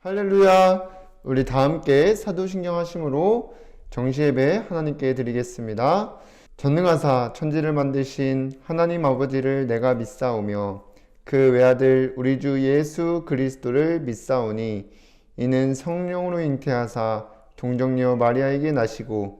할렐루야! 우리 다 함께 사도신경 하심으로 정시예배 하나님께 드리겠습니다. 전능하사 천지를 만드신 하나님 아버지를 내가 믿사오며 그 외아들 우리 주 예수 그리스도를 믿사오니 이는 성령으로 잉태하사 동정녀 마리아에게 나시고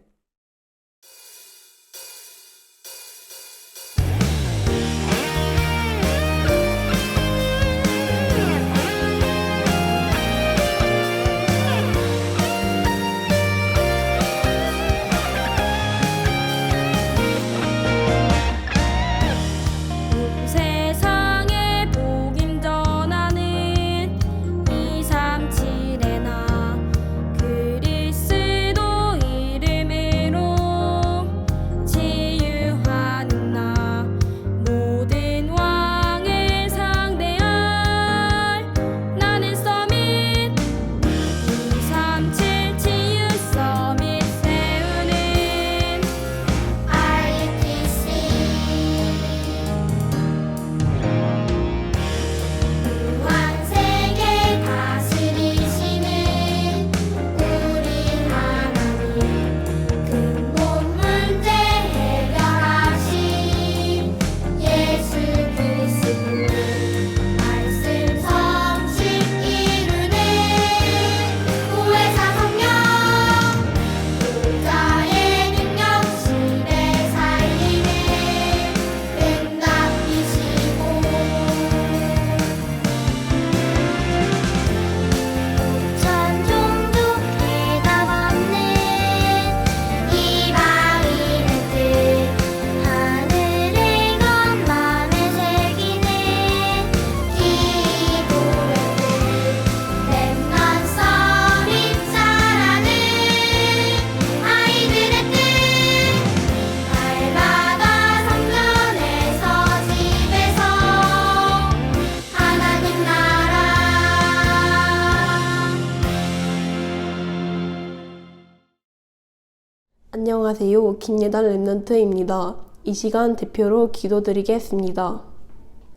안녕하세요. 김예단 랩넌트입니다. 이 시간 대표로 기도드리겠습니다.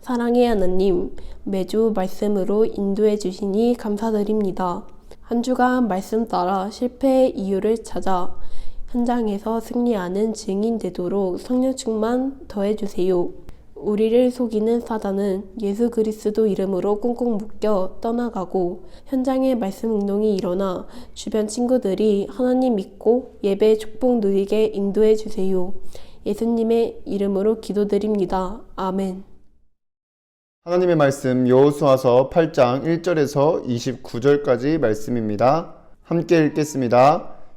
사랑의 하나님, 매주 말씀으로 인도해 주시니 감사드립니다. 한 주간 말씀 따라 실패의 이유를 찾아 현장에서 승리하는 증인 되도록 성령 충만 더해 주세요. 우리를 속이는 사단은 예수 그리스도 이름으로 꽁꽁 묶여 떠나가고 현장에 말씀 운동이 일어나 주변 친구들이 하나님 믿고 예배 축복 누리게 인도해 주세요. 예수님의 이름으로 기도드립니다. 아멘. 하나님의 말씀 여호수아서 8장 1절에서 29절까지 말씀입니다. 함께 읽겠습니다.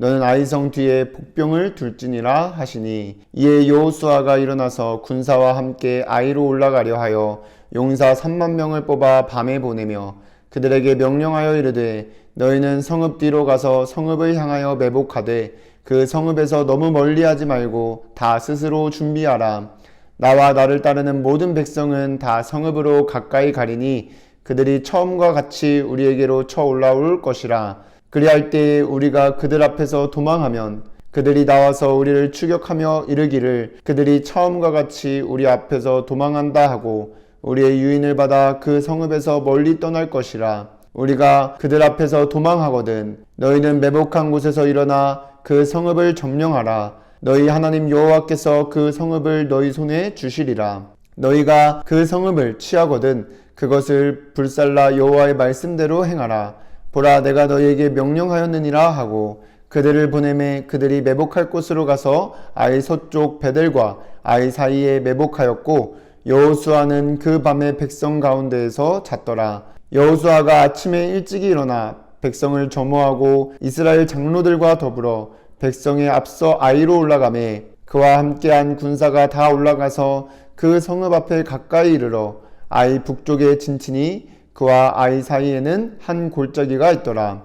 너는 아이성 뒤에 복병을 둘지니라 하시니 이에 여호수아가 일어나서 군사와 함께 아이로 올라가려 하여 용사 3만 명을 뽑아 밤에 보내며 그들에게 명령하여 이르되 너희는 성읍 뒤로 가서 성읍을 향하여 매복하되 그 성읍에서 너무 멀리하지 말고 다 스스로 준비하라. 나와 나를 따르는 모든 백성은 다 성읍으로 가까이 가리니 그들이 처음과 같이 우리에게로 쳐 올라올 것이라 그리할 때에 우리가 그들 앞에서 도망하면 그들이 나와서 우리를 추격하며 이르기를 그들이 처음과 같이 우리 앞에서 도망한다 하고 우리의 유인을 받아 그 성읍에서 멀리 떠날 것이라 우리가 그들 앞에서 도망하거든 너희는 매복한 곳에서 일어나 그 성읍을 점령하라 너희 하나님 여호와께서 그 성읍을 너희 손에 주시리라. 너희가 그 성읍을 취하거든 그것을 불살라 여호와의 말씀대로 행하라. 보라 내가 너희에게 명령하였느니라 하고 그들을 보내매 그들이 매복할 곳으로 가서 아이 서쪽 베델과 아이 사이에 매복하였고 여호수아는 그 밤에 백성 가운데에서 잤더라. 여호수아가 아침에 일찍 일어나 백성을 점호하고 이스라엘 장로들과 더불어 백성의 앞서 아이로 올라가매 그와 함께한 군사가 다 올라가서 그 성읍 앞에 가까이 이르러 아이 북쪽에 진친이 그와 아이 사이에는 한 골짜기가 있더라.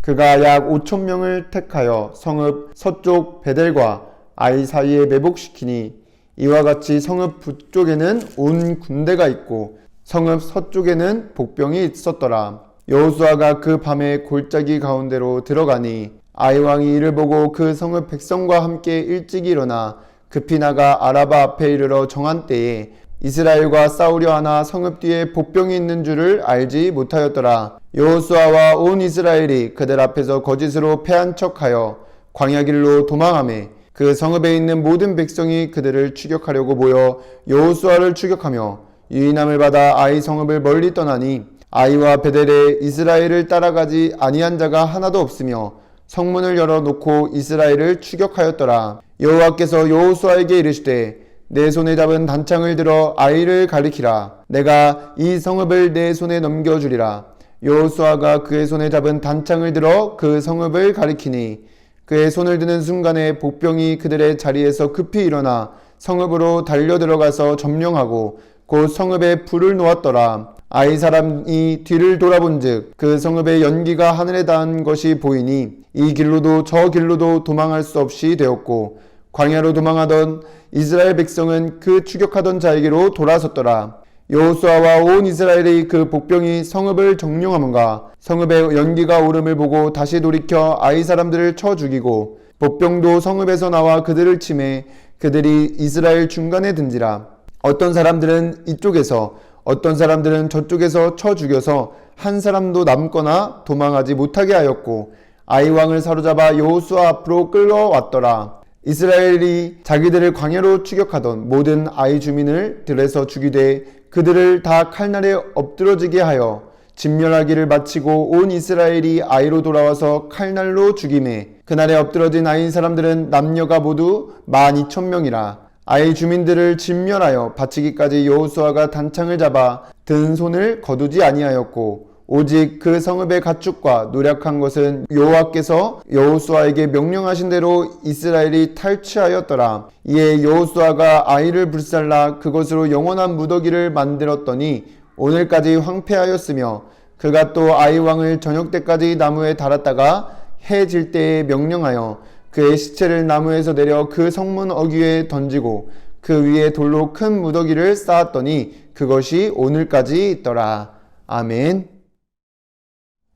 그가 약 5천 명을 택하여 성읍 서쪽 베델과 아이 사이에 매복시키니 이와 같이 성읍 북쪽에는 온 군대가 있고 성읍 서쪽에는 복병이 있었더라. 여호수아가 그 밤에 골짜기 가운데로 들어가니 아이 왕이 이를 보고 그 성읍 백성과 함께 일찍 일어나 급히 나가 아라바 앞에 이르러 정한 때에 이스라엘과 싸우려 하나 성읍 뒤에 복병이 있는 줄을 알지 못하였더라. 여호수아와 온 이스라엘이 그들 앞에서 거짓으로 패한 척하여 광야 길로 도망하매 그 성읍에 있는 모든 백성이 그들을 추격하려고 모여 여호수아를 추격하며 유인함을 받아 아이 성읍을 멀리 떠나니 아이와 베델에 이스라엘을 따라가지 아니한 자가 하나도 없으며 성문을 열어 놓고 이스라엘을 추격하였더라. 여호와께서 여호수아에게 이르시되 내 손에 잡은 단창을 들어 아이를 가리키라. 내가 이 성읍을 내 손에 넘겨주리라. 여호수아가 그의 손에 잡은 단창을 들어 그 성읍을 가리키니 그의 손을 드는 순간에 복병이 그들의 자리에서 급히 일어나 성읍으로 달려 들어가서 점령하고 곧 성읍에 불을 놓았더라. 아이 사람이 뒤를 돌아본즉 그 성읍의 연기가 하늘에 닿은 것이 보이니 이 길로도 저 길로도 도망할 수 없이 되었고 광야로 도망하던 이스라엘 백성은 그 추격하던 자에게로 돌아섰더라. 여호수아와 온 이스라엘이 그 복병이 성읍을 정령하문가 성읍의 연기가 오름을 보고 다시 돌이켜 아이 사람들을 쳐 죽이고 복병도 성읍에서 나와 그들을 치매 그들이 이스라엘 중간에 든지라 어떤 사람들은 이쪽에서 어떤 사람들은 저쪽에서 쳐 죽여서 한 사람도 남거나 도망하지 못하게 하였고 아이 왕을 사로잡아 여호수아 앞으로 끌어왔더라. 이스라엘이 자기들을 광야로 추격하던 모든 아이 주민을 들에서 죽이되 그들을 다 칼날에 엎드러지게 하여 진멸하기를 마치고 온 이스라엘이 아이로 돌아와서 칼날로 죽임에 그날에 엎드러진 아이 사람들은 남녀가 모두 만 이천 명이라 아이 주민들을 진멸하여 바치기까지 여호수아가 단창을 잡아 든 손을 거두지 아니하였고 오직 그 성읍의 가축과 노력한 것은 여호와께서 여호수아에게 명령하신 대로 이스라엘이 탈취하였더라. 이에 여호수아가 아이를 불살라 그것으로 영원한 무더기를 만들었더니 오늘까지 황폐하였으며 그가 또 아이 왕을 저녁 때까지 나무에 달았다가 해 질 때에 명령하여 그의 시체를 나무에서 내려 그 성문 어귀에 던지고 그 위에 돌로 큰 무더기를 쌓았더니 그것이 오늘까지 있더라. 아멘.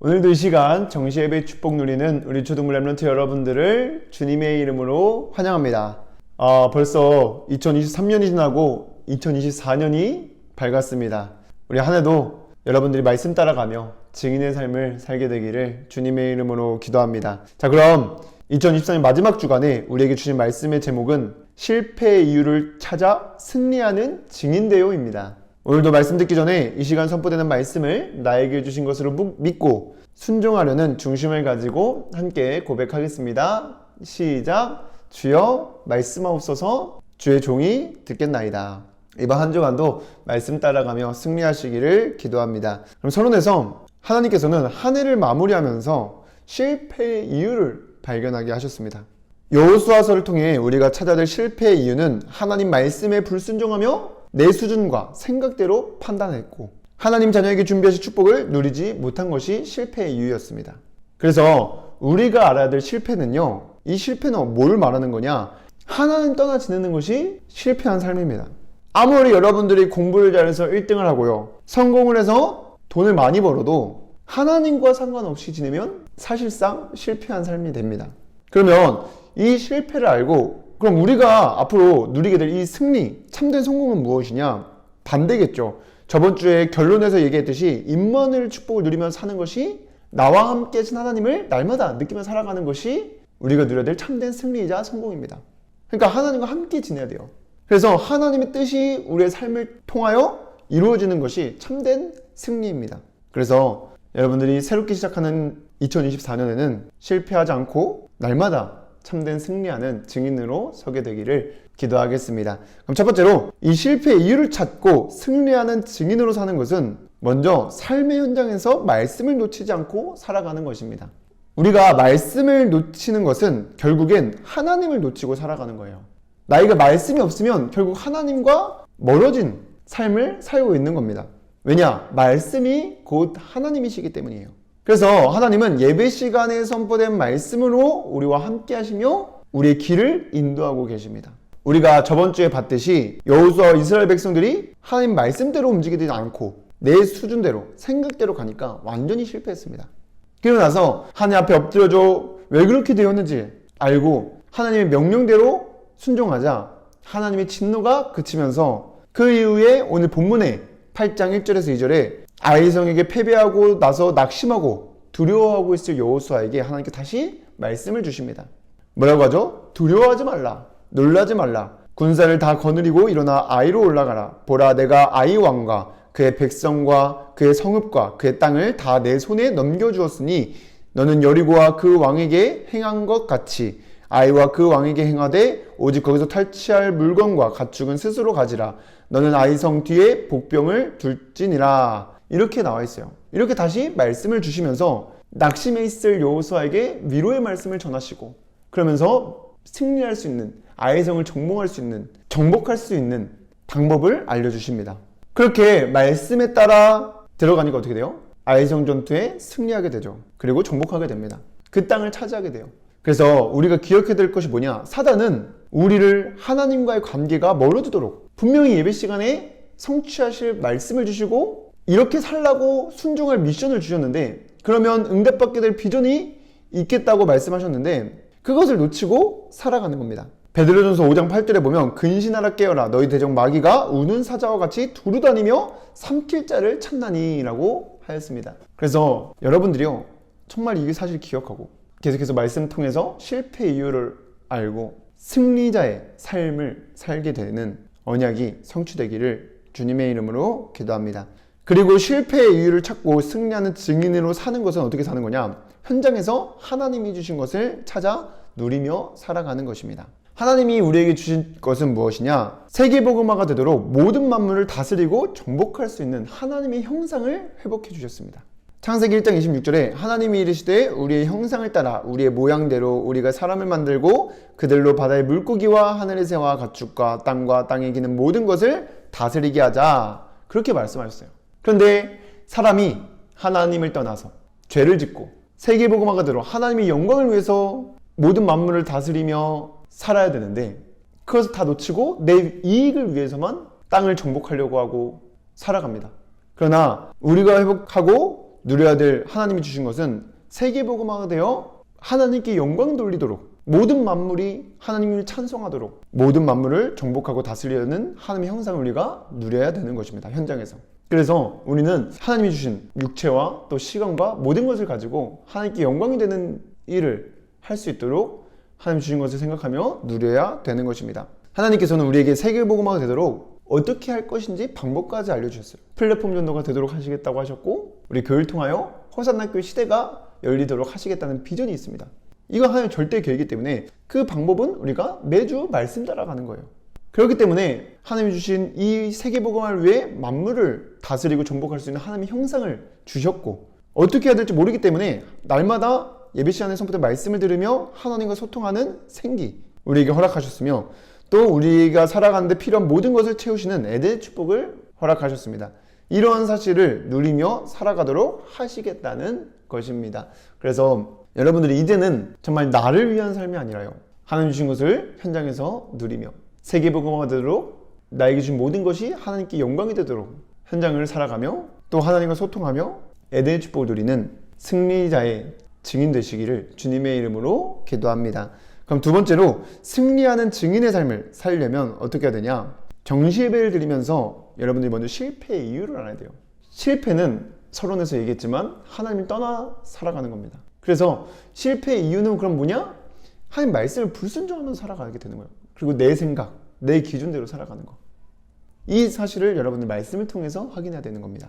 오늘도 이 시간 정시예배 축복 누리는 우리 초등부 랩런트 여러분들을 주님의 이름으로 환영합니다. 아, 벌써 2023년이 지나고 2024년이 밝았습니다. 우리 한 해도 여러분들이 말씀 따라가며 증인의 삶을 살게 되기를 주님의 이름으로 기도합니다. 자, 그럼 2024년 마지막 주간에 우리에게 주신 말씀의 제목은 실패의 이유를 찾아 승리하는 증인되요입니다. 오늘도 말씀 듣기 전에 이 시간 선포되는 말씀을 나에게 주신 것으로 묵- 믿고 순종하려는 중심을 가지고 함께 고백하겠습니다. 시작. 주여 말씀하옵소서 주의 종이 듣겠나이다. 이번 한 주간도 말씀 따라가며 승리하시기를 기도합니다. 그럼 서론에서 하나님께서는 한 해를 마무리하면서 실패의 이유를 발견하게 하셨습니다. 여호수아서를 통해 우리가 찾아야 될 실패의 이유는 하나님 말씀에 불순종하며 내 수준과 생각대로 판단했고 하나님 자녀에게 준비하신 축복을 누리지 못한 것이 실패의 이유였습니다. 그래서 우리가 알아야 될 실패는요. 이 실패는 뭘 말하는 거냐? 하나님 떠나 지내는 것이 실패한 삶입니다. 아무리 여러분들이 공부를 잘해서 1등을 하고요. 성공을 해서 돈을 많이 벌어도 하나님과 상관없이 지내면 사실상 실패한 삶이 됩니다. 그러면 이 실패를 알고 그럼 우리가 앞으로 누리게 될 이 승리, 참된 성공은 무엇이냐? 반대겠죠. 저번 주에 결론에서 얘기했듯이 임마누엘 축복을 누리며 사는 것이 나와 함께 계신 하나님을 날마다 느끼며 살아가는 것이 우리가 누려야 될 참된 승리이자 성공입니다. 그러니까 하나님과 함께 지내야 돼요. 그래서 하나님의 뜻이 우리의 삶을 통하여 이루어지는 것이 참된 승리입니다. 그래서 여러분들이 새롭게 시작하는 2024년에는 실패하지 않고 날마다 참된 승리하는 증인으로 서게 되기를 기도하겠습니다. 그럼 첫 번째로 이 실패의 이유를 찾고 승리하는 증인으로 사는 것은 먼저 삶의 현장에서 말씀을 놓치지 않고 살아가는 것입니다. 우리가 말씀을 놓치는 것은 결국엔 하나님을 놓치고 살아가는 거예요. 나이가 말씀이 없으면 결국 하나님과 멀어진 삶을 살고 있는 겁니다. 왜냐? 말씀이 곧 하나님이시기 때문이에요. 그래서 하나님은 예배 시간에 선포된 말씀으로 우리와 함께 하시며 우리의 길을 인도하고 계십니다. 우리가 저번 주에 봤듯이 여호수아 이스라엘 백성들이 하나님 말씀대로 움직이지 않고 내 수준대로 생각대로 가니까 완전히 실패했습니다. 그러고 나서 하나님 앞에 엎드려줘 왜 그렇게 되었는지 알고 하나님의 명령대로 순종하자 하나님의 진노가 그치면서 그 이후에 오늘 본문에 8장 1절에서 2절에 아이성에게 패배하고 나서 낙심하고 두려워하고 있을 여호수아에게 하나님께 다시 말씀을 주십니다. 뭐라고 하죠? 두려워하지 말라. 놀라지 말라. 군사를 다 거느리고 일어나 아이로 올라가라. 보라 내가 아이 왕과 그의 백성과 그의 성읍과 그의 땅을 다 내 손에 넘겨 주었으니 너는 여리고와 그 왕에게 행한 것 같이 아이와 그 왕에게 행하되 오직 거기서 탈취할 물건과 가축은 스스로 가지라 너는 아이성 뒤에 복병을 둘지니라 이렇게 나와 있어요. 이렇게 다시 말씀을 주시면서 낙심해 있을 여호수아에게 위로의 말씀을 전하시고 그러면서 승리할 수 있는 아이성을 정복할 수 있는 정복할 수 있는 방법을 알려주십니다. 그렇게 말씀에 따라 들어가니까 어떻게 돼요? 아이성 전투에 승리하게 되죠. 그리고 정복하게 됩니다. 그 땅을 차지하게 돼요. 그래서 우리가 기억해야 될 것이 뭐냐? 사단은 우리를 하나님과의 관계가 멀어지도록 분명히 예배 시간에 성취하실 말씀을 주시고 이렇게 살라고 순종할 미션을 주셨는데 그러면 응답받게 될 비전이 있겠다고 말씀하셨는데 그것을 놓치고 살아가는 겁니다. 베드로전서 5장 8절에 보면 근신하라 깨어라 너희 대적 마귀가 우는 사자와 같이 두루다니며 삼킬 자를 찾나니라고 하였습니다. 그래서 여러분들이요 정말 이게 사실 기억하고 계속해서 말씀 통해서 실패 이유를 알고 승리자의 삶을 살게 되는 언약이 성취되기를 주님의 이름으로 기도합니다. 그리고 실패의 이유를 찾고 승리하는 증인으로 사는 것은 어떻게 사는 거냐? 현장에서 하나님이 주신 것을 찾아 누리며 살아가는 것입니다. 하나님이 우리에게 주신 것은 무엇이냐? 세계복음화가 되도록 모든 만물을 다스리고 정복할 수 있는 하나님의 형상을 회복해 주셨습니다. 창세기 1장 26절에 하나님이 이르시되 우리의 형상을 따라 우리의 모양대로 우리가 사람을 만들고 그들로 바다의 물고기와 하늘의 새와 가축과 땅과 땅에 기는 모든 것을 다스리게 하자. 그렇게 말씀하셨어요. 그런데 사람이 하나님을 떠나서 죄를 짓고 세계복음화가 되도록 하나님의 영광을 위해서 모든 만물을 다스리며 살아야 되는데 그것을 다 놓치고 내 이익을 위해서만 땅을 정복하려고 하고 살아갑니다. 그러나 우리가 회복하고 누려야 될 하나님이 주신 것은 세계복음화가 되어 하나님께 영광 돌리도록 모든 만물이 하나님을 찬송하도록 모든 만물을 정복하고 다스리려는 하나님의 형상을 우리가 누려야 되는 것입니다. 현장에서. 그래서 우리는 하나님이 주신 육체와 또 시간과 모든 것을 가지고 하나님께 영광이 되는 일을 할 수 있도록 하나님 주신 것을 생각하며 누려야 되는 것입니다. 하나님께서는 우리에게 세계복음화가 되도록 어떻게 할 것인지 방법까지 알려주셨어요. 플랫폼 전도가 되도록 하시겠다고 하셨고 우리 교회를 통하여 호산나교 시대가 열리도록 하시겠다는 비전이 있습니다. 이거 하나님 절대 계획이기 때문에 그 방법은 우리가 매주 말씀 따라가는 거예요. 그렇기 때문에 하나님이 주신 이 세계복음화를 위해 만물을 다스리고 정복할 수 있는 하나님의 형상을 주셨고 어떻게 해야 될지 모르기 때문에 날마다 예배 시간에 선포된 말씀을 들으며 하나님과 소통하는 생기 우리에게 허락하셨으며 또 우리가 살아가는데 필요한 모든 것을 채우시는 에덴의 축복을 허락하셨습니다. 이러한 사실을 누리며 살아가도록 하시겠다는 것입니다. 그래서 여러분들이 이제는 정말 나를 위한 삶이 아니라요. 하나님 주신 것을 현장에서 누리며 세계복음화가 되도록 나에게 주신 모든 것이 하나님께 영광이 되도록 현장을 살아가며 또 하나님과 소통하며 에덴의 축복을 누리는 승리자의 증인 되시기를 주님의 이름으로 기도합니다. 그럼 두 번째로 승리하는 증인의 삶을 살려면 어떻게 해야 되냐? 정시예배를 드리면서 여러분들이 먼저 실패의 이유를 알아야 돼요. 실패는 서론에서 얘기했지만 하나님을 떠나 살아가는 겁니다. 그래서 실패의 이유는 그럼 뭐냐? 하나님 말씀을 불순종하면서 살아가게 되는 거예요. 그리고 내 생각, 내 기준대로 살아가는 거. 이 사실을 여러분들 말씀을 통해서 확인해야 되는 겁니다.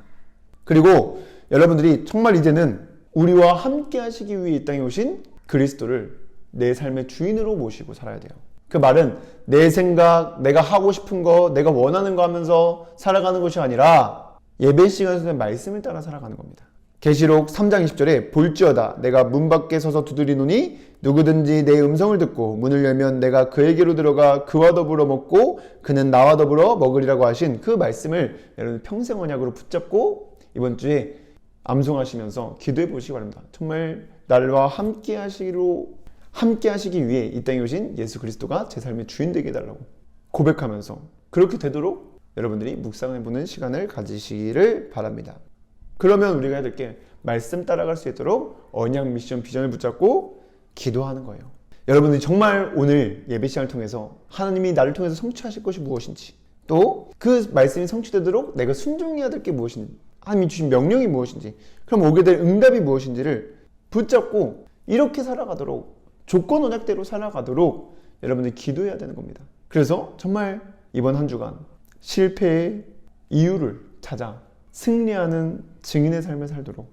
그리고 여러분들이 정말 이제는 우리와 함께 하시기 위해 이 땅에 오신 그리스도를 내 삶의 주인으로 모시고 살아야 돼요. 그 말은 내 생각, 내가 하고 싶은 거, 내가 원하는 거 하면서 살아가는 것이 아니라 예배 시간에서는 말씀을 따라 살아가는 겁니다. 계시록 3장 20절에 볼지어다 내가 문 밖에 서서 두드리노니 누구든지 내 음성을 듣고 문을 열면 내가 그에게로 들어가 그와 더불어 먹고 그는 나와 더불어 먹으리라고 하신 그 말씀을 여러분 평생 언약으로 붙잡고 이번 주에 암송하시면서 기도해 보시기 바랍니다. 정말 나와 함께 하시기로 함께 하시기 위해 이 땅에 오신 예수 그리스도가 제 삶의 주인 되게 해달라고 고백하면서 그렇게 되도록 여러분들이 묵상해 보는 시간을 가지시기를 바랍니다. 그러면 우리가 해야 될 게 말씀 따라갈 수 있도록 언약 미션 비전을 붙잡고 기도하는 거예요. 여러분들이 정말 오늘 예배 시간을 통해서 하나님이 나를 통해서 성취하실 것이 무엇인지 또 그 말씀이 성취되도록 내가 순종해야 될 게 무엇인지 하나님이 주신 명령이 무엇인지 그럼 오게 될 응답이 무엇인지를 붙잡고 이렇게 살아가도록 조건 언약대로 살아가도록 여러분들이 기도해야 되는 겁니다. 그래서 정말 이번 한 주간 실패의 이유를 찾아 승리하는 증인의 삶을 살도록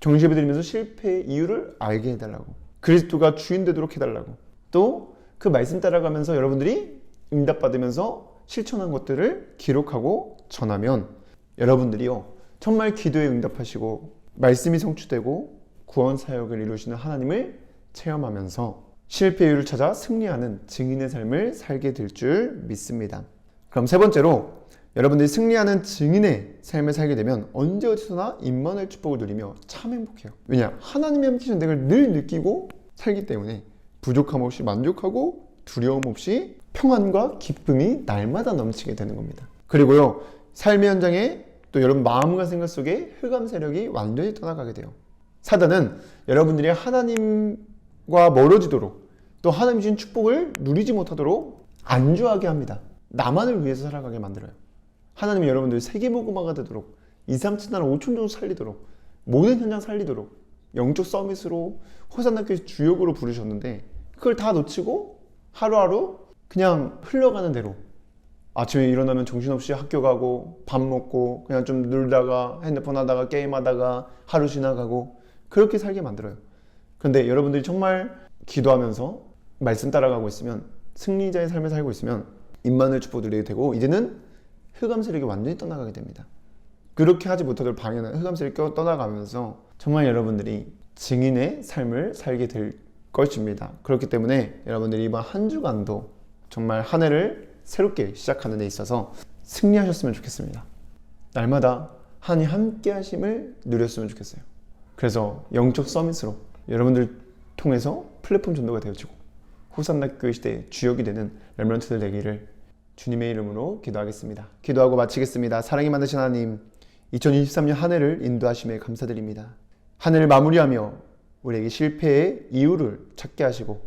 정시예배 드리면서 실패의 이유를 알게 해달라고 그리스도가 주인 되도록 해달라고 또 그 말씀 따라가면서 여러분들이 응답받으면서 실천한 것들을 기록하고 전하면 여러분들이요 정말 기도에 응답하시고 말씀이 성취되고 구원 사역을 이루시는 하나님을 체험하면서 실패 이유를 찾아 승리하는 증인의 삶을 살게 될 줄 믿습니다. 그럼 세 번째로 여러분들이 승리하는 증인의 삶을 살게 되면 언제 어디서나 임만의 축복을 누리며 참 행복해요. 왜냐? 하나님이 함께 하시는 걸늘 느끼고 살기 때문에 부족함 없이 만족하고 두려움 없이 평안과 기쁨이 날마다 넘치게 되는 겁니다. 그리고요, 삶의 현장에 또 여러분 마음과 생각 속에 흑암 세력이 완전히 떠나가게 돼요. 사단은 여러분들이 하나님과 멀어지도록 또 하나님 주신 축복을 누리지 못하도록 안주하게 합니다. 나만을 위해서 살아가게 만들어요. 하나님이 여러분들 세계보고마가 되도록 2, 3천 나라 5천 정도 살리도록 모든 현장 살리도록 영적 서밋으로 호산나교회 주역으로 부르셨는데 그걸 다 놓치고 하루하루 그냥 흘러가는 대로 아침에 일어나면 정신없이 학교 가고 밥 먹고 그냥 좀 놀다가 핸드폰 하다가 게임하다가 하루 지나가고 그렇게 살게 만들어요. 그런데 여러분들이 정말 기도하면서 말씀 따라가고 있으면 승리자의 삶을 살고 있으면 임만을 축복 누리게 되고 이제는 흑암 세력이 완전히 떠나가게 됩니다. 그렇게 하지 못하도록 방해하는 흑암 세력이 껴- 떠나가면서 정말 여러분들이 증인의 삶을 살게 될 것입니다. 그렇기 때문에 여러분들이 이번 한 주간도 정말 한 해를 새롭게 시작하는 데 있어서 승리하셨으면 좋겠습니다. 날마다 하나님 함께 하심을 누렸으면 좋겠어요. 그래서 영적 서밋으로 여러분들 통해서 플랫폼 전도가 되어지고 호산나 교회 시대 주역이 되는 렘런트들 되기를 주님의 이름으로 기도하겠습니다. 기도하고 마치겠습니다. 사랑이 많으신 하나님, 2023년 한 해를 인도하심에 감사드립니다. 한 해를 마무리하며 우리에게 실패의 이유를 찾게 하시고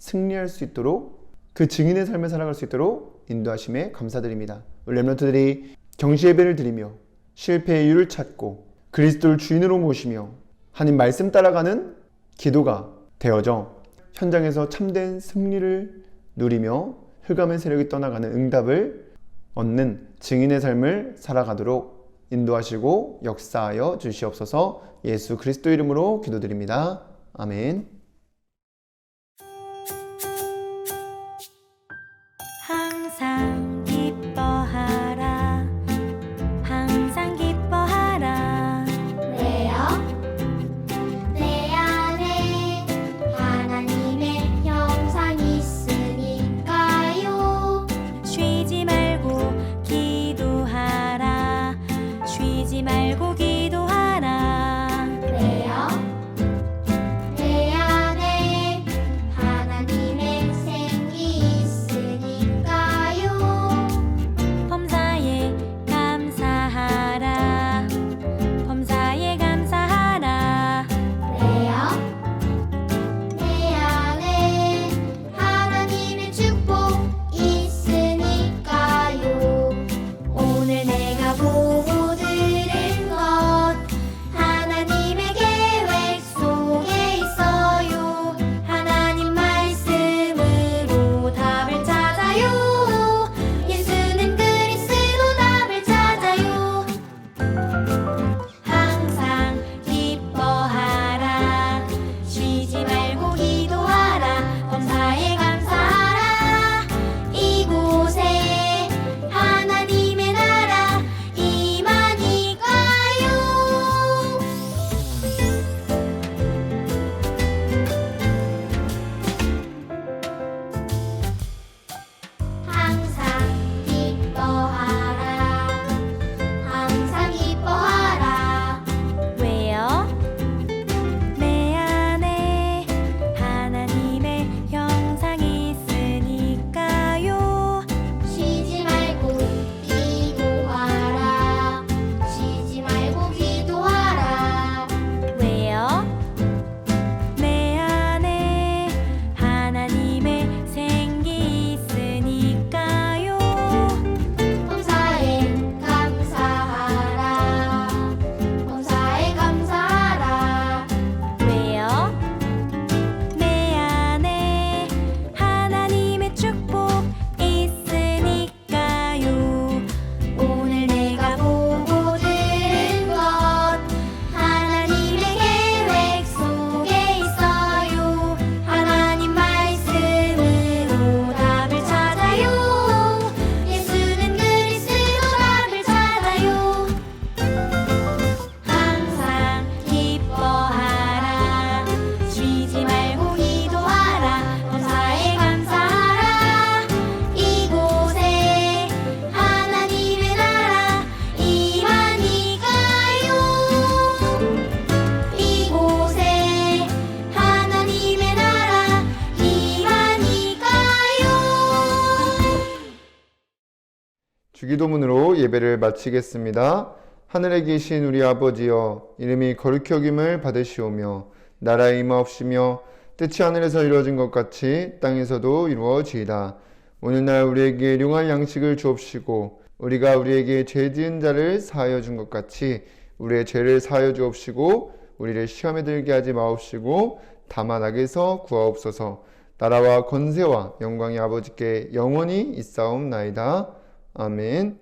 승리할 수 있도록 그 증인의 삶을 살아갈 수 있도록 인도하심에 감사드립니다. 우리 렘런트들이 정시 예배를 드리며 실패의 이유를 찾고 그리스도를 주인으로 모시며 하나님 말씀 따라가는 기도가 되어져 현장에서 참된 승리를 누리며 흑암의 세력이 떠나가는 응답을 얻는 증인의 삶을 살아가도록 인도하시고 역사하여 주시옵소서 예수 그리스도 이름으로 기도드립니다. 아멘. 기도문으로 예배를 마치겠습니다. 하늘에 계신 우리 아버지여 이름이 거룩히 여김을 받으시오며 나라의 임하옵시며 뜻이 하늘에서 이루어진 것 같이 땅에서도 이루어지이다. 오늘날 우리에게 일용할 양식을 주옵시고 우리가 우리에게 죄 지은 자를 사하여 준 것 같이 우리의 죄를 사하여 주옵시고 우리를 시험에 들게 하지 마옵시고 다만 악에서 구하옵소서 나라와 건세와 영광이 아버지께 영원히 있사옵나이다. 아멘